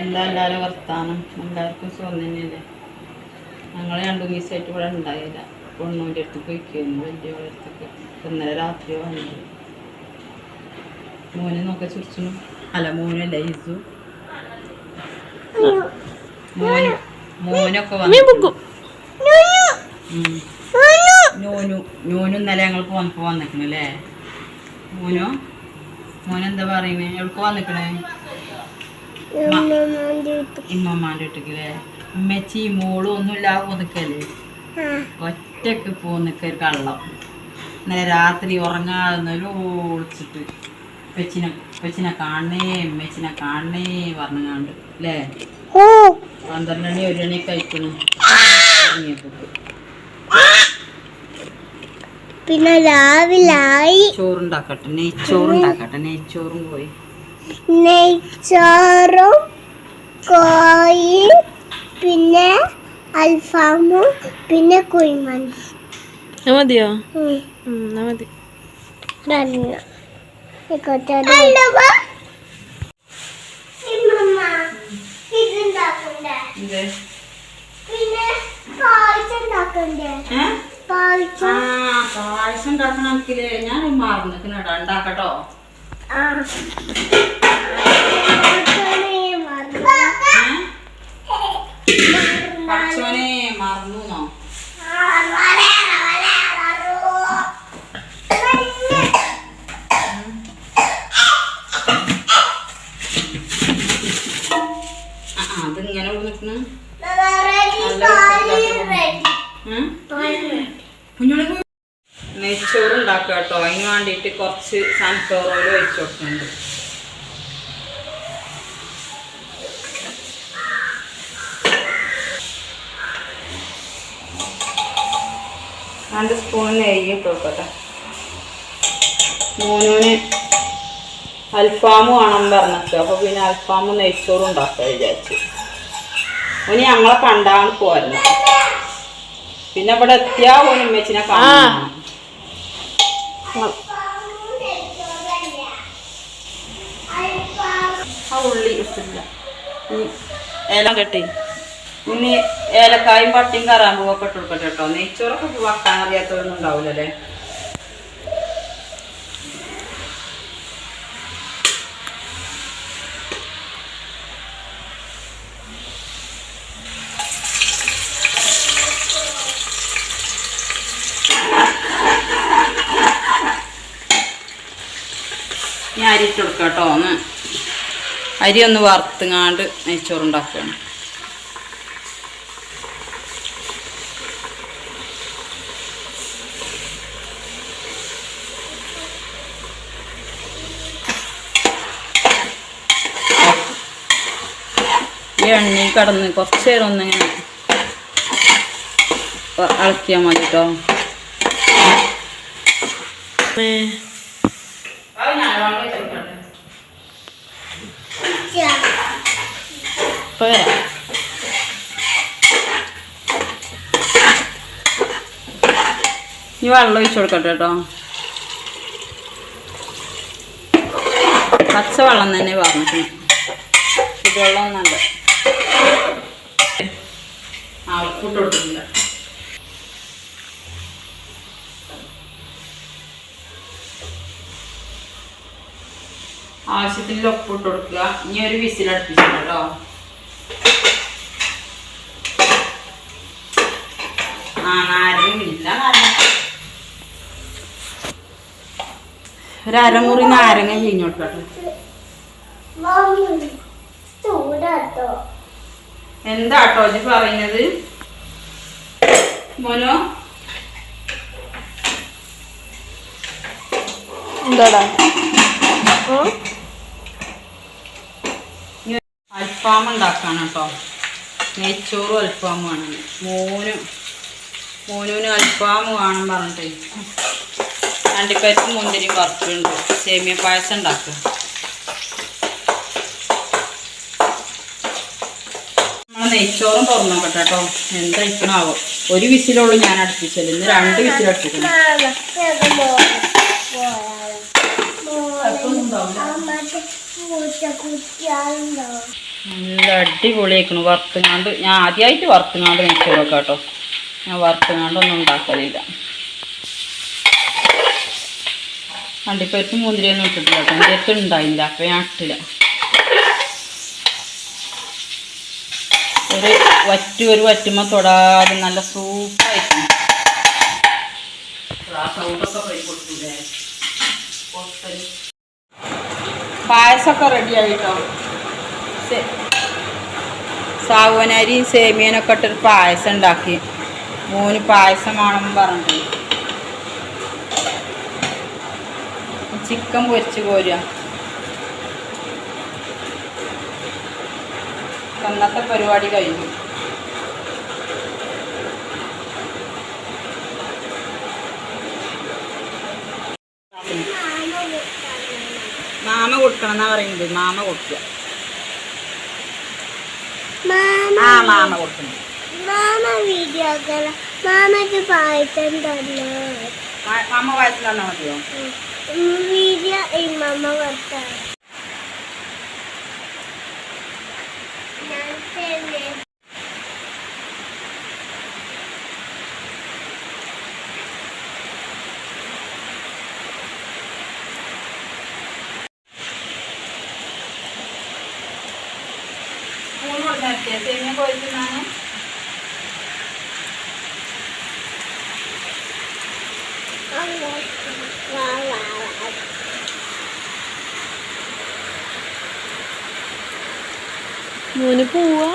എന്താ എല്ലാവരും വർത്താനം. എല്ലാവർക്കും സുഖം തന്നെയല്ലേ? ഞങ്ങൾ രണ്ടു ദിവസമായിട്ട് ഇവിടെ ഉണ്ടായില്ല. പൊണ്ണൂന്റെ അടുത്ത് പോയിക്കുന്നു വലിയ അടുത്തേക്ക് ഇന്നലെ രാത്രി വന്നു മോനെ നോക്കി ചുരിച്ചു അല്ല മോനല്ല ഇസു മോന് മോനൊക്കെ വന്നു നോനു നോനു നൂനു ഇന്നലെ ഞങ്ങൾ പോന്നപ്പോ വന്നിക്കണല്ലേ മോനോ? മോനെന്താ പറയുന്നേ? എവിടെ വന്നിക്കണേ? ഇമ്മമ്മാന്റെ വീട്ടിക്ക് അല്ലേ ഉമ്മച്ചി മോളും ഒന്നും ഇല്ലാതെ പോന്നിക്കല്ലേ ഒറ്റയ്ക്ക് പോന്നിക്ക ഒരു കള്ളം. ഇന്നലെ രാത്രി ഉറങ്ങാതെ ഒളിച്ചിട്ട് ഉപ്പച്ചിനെ ഉപ്പച്ചിനെ കാണണേ ഉമ്മച്ചിനെ കാണണേ പറഞ്ഞു പറഞ്ഞാണ്ട് അല്ലേ? പന്ത്രണ്ട് മണി ഒരു മണി കഴിക്കണം പിന്നെ രാവിലെ ചോറുണ്ടാക്കട്ടെ നെയ്ച്ചോറുണ്ടാക്കട്ടെ നെയ്ച്ചോറും പോയി നെയ്ച്ചോറും കോയിൽ പിന്നെ അൽഫാമും പിന്നെ കുഴിമന്തി. മതിയോ? മതി. പിന്നെ പായസം? ഉണ്ടാക്കണ്ടേ? പായസം ഞാൻ മറന്നിക്കണടാ ഉണ്ടാക്കട്ടോ. ആ പായസമേ മറന്നു. ഏ? പടച്ചോനെ മറന്നു അതിങ്ങനെ നിൽക്കണ നെയ്ച്ചോറ് ഉണ്ടാക്കുക കേട്ടോ അതിന് വേണ്ടിയിട്ട് കുറച്ച് സൺഫ്ലവർ ഓയിൽ ഒഴിച്ചു കൊടുക്കുന്നുണ്ട്. രണ്ട് സ്പൂൺ നെയ്യ് ഇട്ട് കൊടുക്കട്ടെ. മൂന്നിന് അൽഫാമും ആണെന്ന് പറഞ്ഞിട്ട്. അപ്പോൾ പിന്നെ അൽഫാമും നെയ്ച്ചോറും ഉണ്ടാക്കുക വിചാരിച്ചു. ഇനി ഞങ്ങളെ കണ്ടാണ് പോരുന്നത് പിന്നെ ഇവിടെ എത്തിയാ ഓന് ഉമ്മച്ചിനെ ആ ഉള്ളി ഇനി ഏലം കെട്ടി. ഇനി ഏലക്കായും പട്ടിയും കറാമ്പും ഒക്കെ ഇട്ട് കൊടുക്കട്ടെ കേട്ടോ. നെയ്ച്ചോറൊക്കെ ഇപ്പൊ അറിയാത്തവരൊന്നും ഉണ്ടാവില്ലല്ലേ ഞാൻ അരിയിട്ട് കൊടുക്കാം കേട്ടോ. ഒന്ന് അരി ഒന്ന് വറുത്തുങ്ങാണ്ട് നെയ്ച്ചോറുണ്ടാക്കുകയാണ് ഈ എണ്ണയിൽ കടന്ന് കുറച്ച് നേരം ഒന്നിങ്ങനെ ഇളക്കിയാൽ മതി കേട്ടോ വരാം ഇനി വെള്ളം ഒഴിച്ചു കൊടുക്കട്ടെ കേട്ടോ പച്ച വെള്ളം തന്നെ പറഞ്ഞിട്ട് ചുടുവെള്ളം ഒന്നല്ല ആ ഉപ്പിട്ട് കൊടുത്തിട്ടില്ല ആവശ്യത്തിൽ ഉപ്പിട്ട് കൊടുക്കുക ഇനി ഒരു വിസിലടുപ്പിച്ചിട്ട് കേട്ടോ ആ നാരങ്ങയില്ല നാരങ്ങ ഒരു അരമുറി നാരങ്ങ പിഴിഞ്ഞു എന്താട്ടോ ഇത് പറയുന്നത്? മോനോ? എന്താടാ? അൽഫാം ഉണ്ടാക്കാണ് കേട്ടോ നെയ്ച്ചോറും അൽഫാമുമാണ് മോനും മോനൂന് അൽഫാം വേണം പറഞ്ഞിട്ടേ. അണ്ടിപ്പരിപ്പ് മുന്തിരിയും വറുത്തുണ്ട് സേമിയ പായസം ഉണ്ടാക്കുക നമ്മൾ നെയ്ച്ചോറും തുറന്നു നോക്കട്ടെ കേട്ടോ. എന്താ ഇക്കണാവോ ഒരു വിസിലുള്ളൂ ഞാൻ അടുപ്പിച്ചത്. ഇന്ന് രണ്ട് വിസിൽ അടുപ്പിക്കണം നല്ല അടിപൊളിയായിക്കണു വറുത്തുങ്ങാണ്ട്. ഞാൻ ആദ്യമായിട്ട് വറുത്തുങ്ങാണ്ട് നെയ്ച്ചോറൊക്കെ കേട്ടോ. ഞാൻ വറുത്തങ്ങാണ്ടൊന്നും ഉണ്ടാക്കലില്ല. അണ്ടിപ്പരിപ്പ് മുന്തിരിയൊന്നും ഇട്ടിട്ടില്ല അടുത്ത് ഉണ്ടായില്ല അപ്പം ഞാൻ ഇട്ടില്ല. ഒരു വറ്റു ഒരു വറ്റുമ്പോൾ തൊടാതെ നല്ല സൂപ്പറായിരിക്കും. പായസമൊക്കെ റെഡി ആയിട്ടോ സേ- സാവനരിയും സേമിയനൊക്കെ ഇട്ടൊരു പായസം ഉണ്ടാക്കി. മോന് പായസമാണെന്ന് പറഞ്ഞിട്ട്. ചിക്കൻ പൊരിച്ച് കോരുക. അന്നത്തെ പരിപാടി കഴിഞ്ഞു. മാമ കൊടുക്കണം എന്നാ പറയുന്നത്. മാമ കൊടുക്കുക. ആ മാമ കൊടുക്കണം മാമ വീഡിയോ മാമക്ക് പായസം തന്നു. മാമ വയസ്സിൽ തന്നാൽ മതിയോ? വീഡിയോ മാമ കൊടുത്താണ് ഞാൻ തന്നെ. മോന് പോവാ?